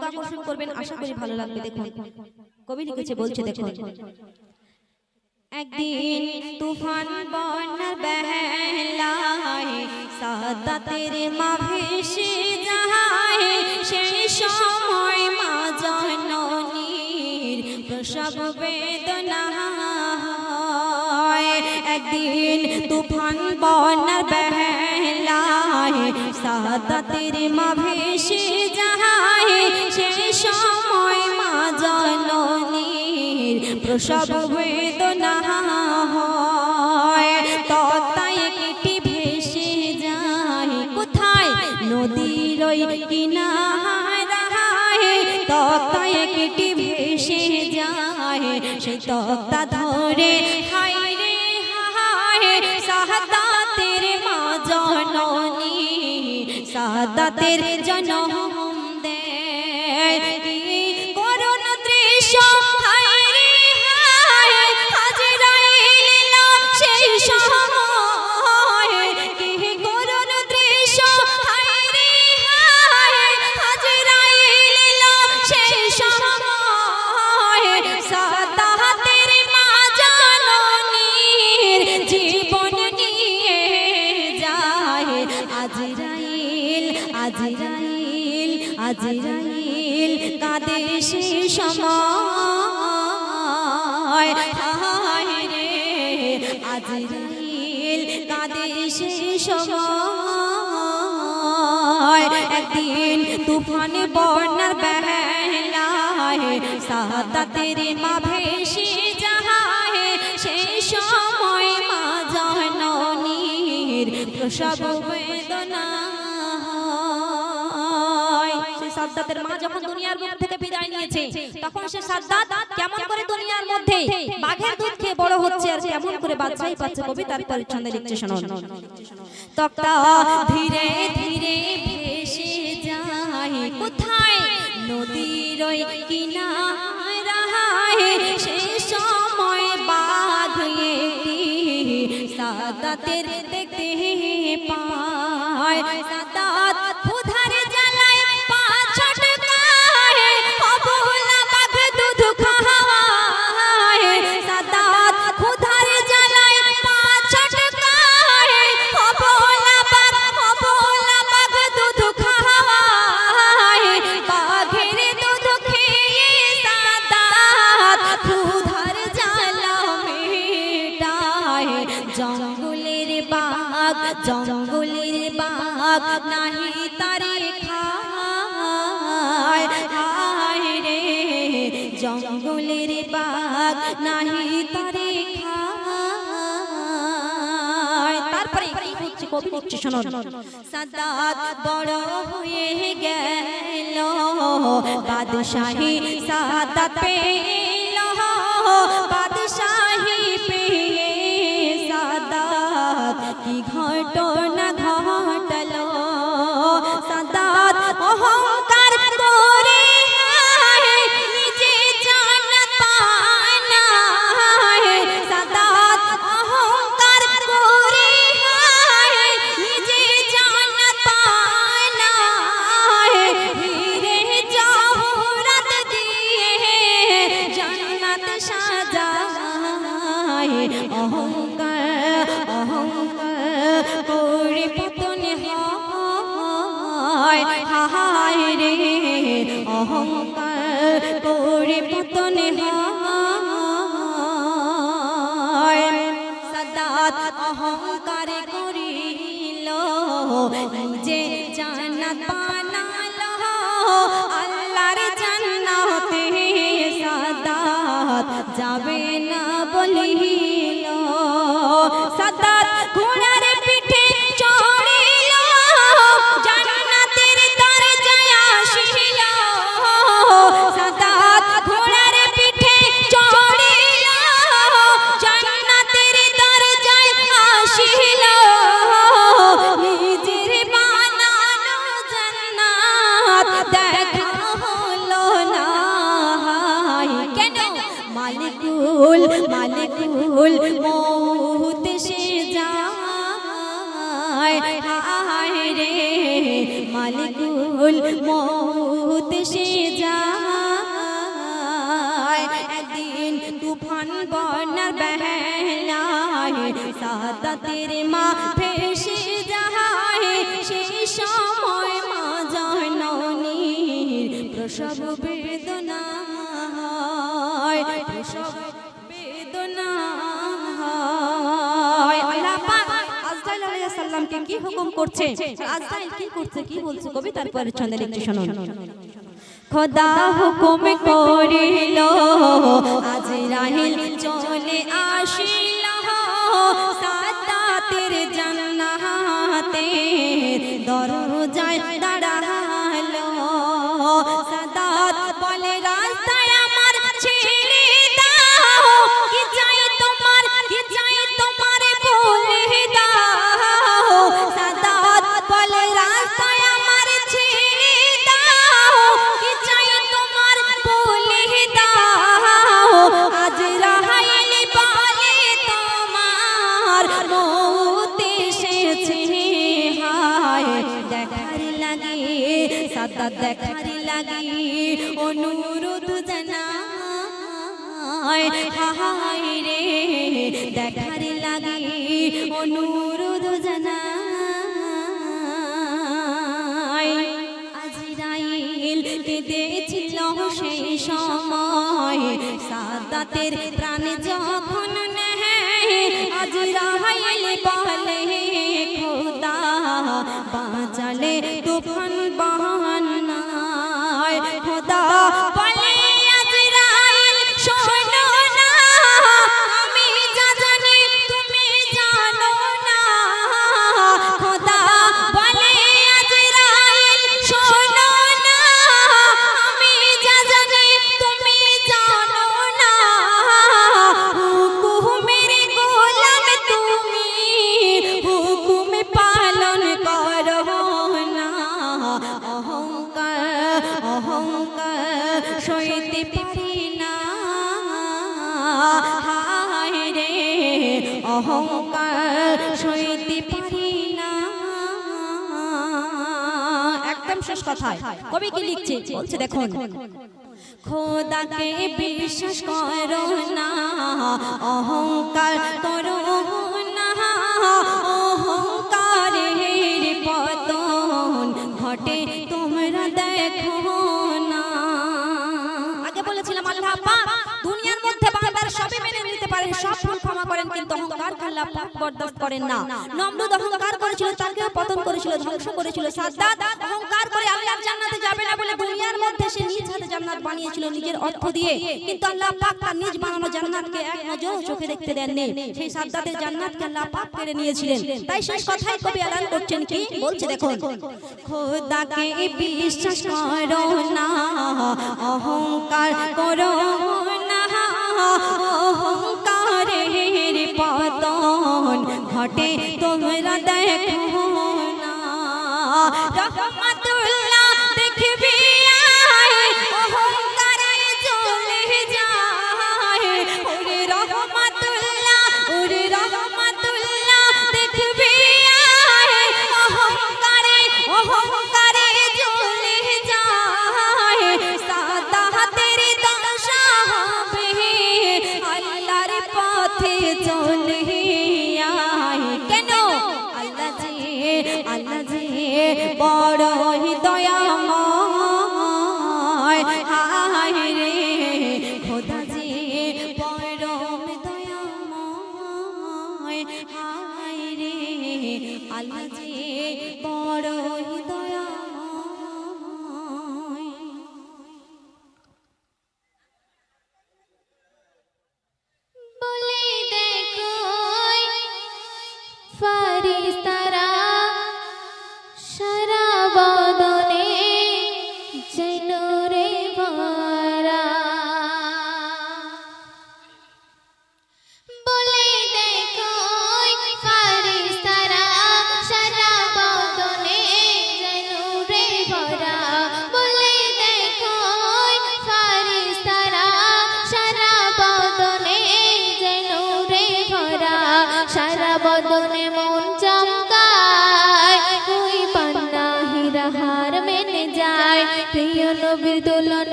মনোযোগ আকর্ষণ করবেন। আশা করি ভালো লাগবে দেখুন। কবি লিখেছে বলছে দেখুন। একদিন তুফান বন্যার বেলায় সাদা তেরে মা ভেসে যায় সেই সময় মা জননীর প্রসব বেদনা। একদিন তুফান বন্যার বেলায় সাদা তেরে মা ভেসে যায় সময় মা জননীর প্রসব বেদনা হয়। তত্তায় একটি ভেসে যায়। কোথায়? নদীর কিনারায়। তত্তায় একটি ভেসে যায়। সেই তত্তা ধরে হায় রে হায়। মা আজরাইল কাঁদে সে সময়। হায় রে, আজরাইল কাঁদে সময়। একদিন তুফানে বন্যার বেলায় সাদা তেরে মা ভেসে যাহায় সেই সময় মা জননীর প্রসব বেদনা সাদ্দাতের মা যখন দুনিয়ার মুখ থেকে বিদায় নিয়েছে তখন সে সাদ্দাত কেমন করে দুনিয়ার মধ্যে বাঘের দুধ খেয়ে বড় হচ্ছে আর কেমন করে বাচ্চাই কবি তার পরিচ্ছন্দে লিখছে শুনুন। তক্তা ধীরে ধীরে ভেসে যায়। কোথায়? নদীর কিনারায়। সে সময় বাঘ সাদাতের দেখতে পায়। সাদাত কবি লিখছে শুনুন সাদাত বড় হয়ে গেল বাদশাহী সাদাত পেল। পতন সাদাত অহংকার করিল যে জান বানালো আল্লাহর জান্নাতে জানে মালিকুল মৌত সে যায়। একদিন তুফান বন্যা বহলায় সাদা তেরে মা আলাইহিস সালামকে কি হুকুম করছে? আজরাইল কি করছে, কি বলছে? কবিতার পরে ছন্দে লিখছে, শুনুন। খোদা হুকুম করিল আজরাইল চলে আসিল, সাদাতের জান্নাতে দরজায় দাঁড়াল। দেখার লাগে অনুরোধ জানায় রে। দেখার লাগে অনুরোধ জানায় আজরাইল কেঁদেছিল সেই সময়। সাদাতের প্রাণ যখন পারি না হায় রে, অহংকার সইতে পারি না একদম শেষ কবি কি লিখছে? বলছে, দেখুন। খোদাকে বিশ্বাস করো না, অহংকার করো কিন্তু অহংকার বরদাস্ত করেন না। নমরুদ অহংকার করেছিল তাকে পতন করেছিল ধ্বংস করেছিল। সাদ্দাত অহংকার করে আল্লাহর জান্নাতে যাবে না বলে দুনিয়ার মধ্যে সে নিজ হাতে জান্নাত বানিয়েছিল নিজের অর্থ দিয়ে। কিন্তু আল্লাহ পাক তার নিজ বানানো জান্নাতকে এক নজর চোখে দেখতে দেননি। সেই সাদ্দাতের জান্নাতকে আল্লাহ পাক কেড়ে নিয়েছিলেন। তাই শেষ কথাই কবি করছেন কি? বলছে দেখুন। খোদাকে বিশ্বাস করো না অহংকার করো না অহংকারের পতন ঘটে তোমরা দেখো না। রহমাতুল্লাহ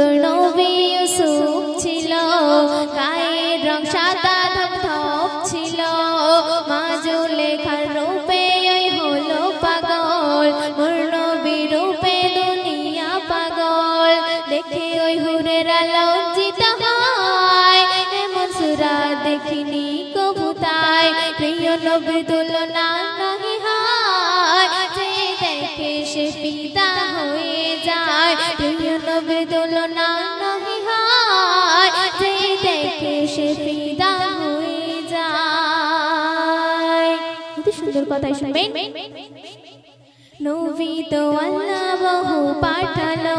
നൽകണം নবীর তুলনা নহি হয়, যে দেখে সে ফিদা হয়ে যায়। সুন্দর কথা শুনবেন। নবী তো আল্লাহ বহু পাঠালো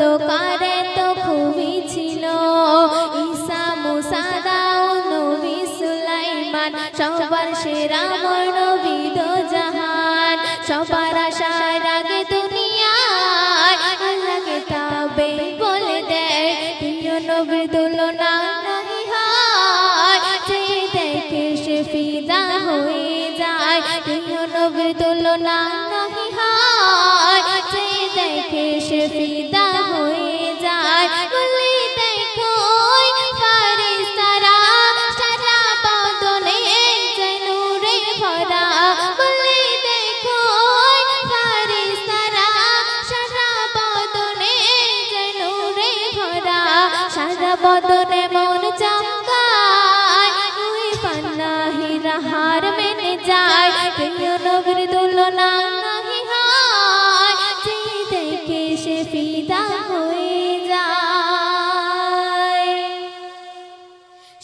তো কারে তো খুবই ছিল? ঈসা নবী সুলাইমান, সবার সেরা নবী তো জাহান, সবার আশা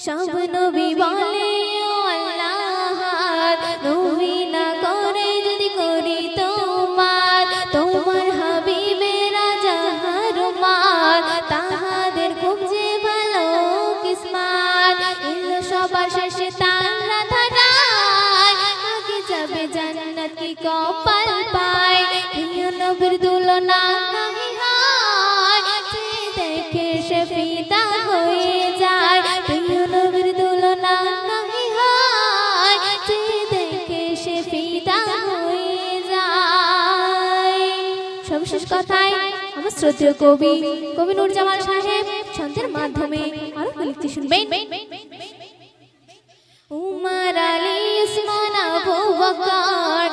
সব নবী বলে আল্লাহ নবী না করে যদি করি তোমার তোমার হাবিবেরা যাহার মার তাহাদের খুব যে ভালো কিসমার এলো সবার শেষে তারা ধরায়, আগে যাবে জান্নাত কি কপাল পায়? প্রিয় নবীর দুলনা নাহি হয় দেখে সে শ্রদ্ধেয় কবি কবি নুরজামান সাহেব ছন্দের মাধ্যমে আরও লিখতে শুনবেন। উমার আলী ইসমান আবু বকর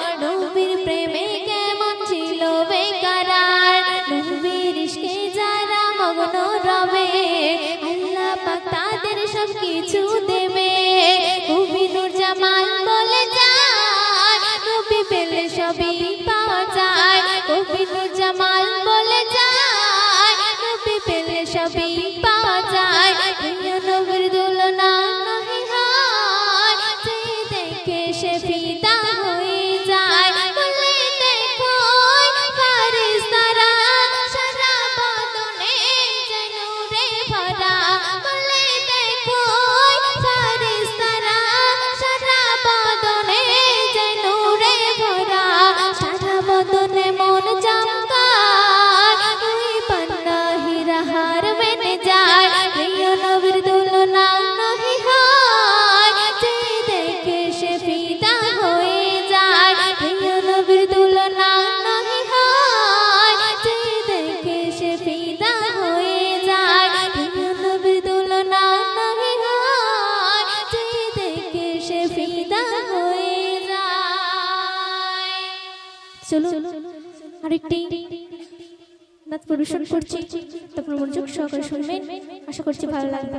পরিবেশন করছি। তারপর মনোযোগ সহকারে শুনবেন। আশা করছি ভালো লাগবে।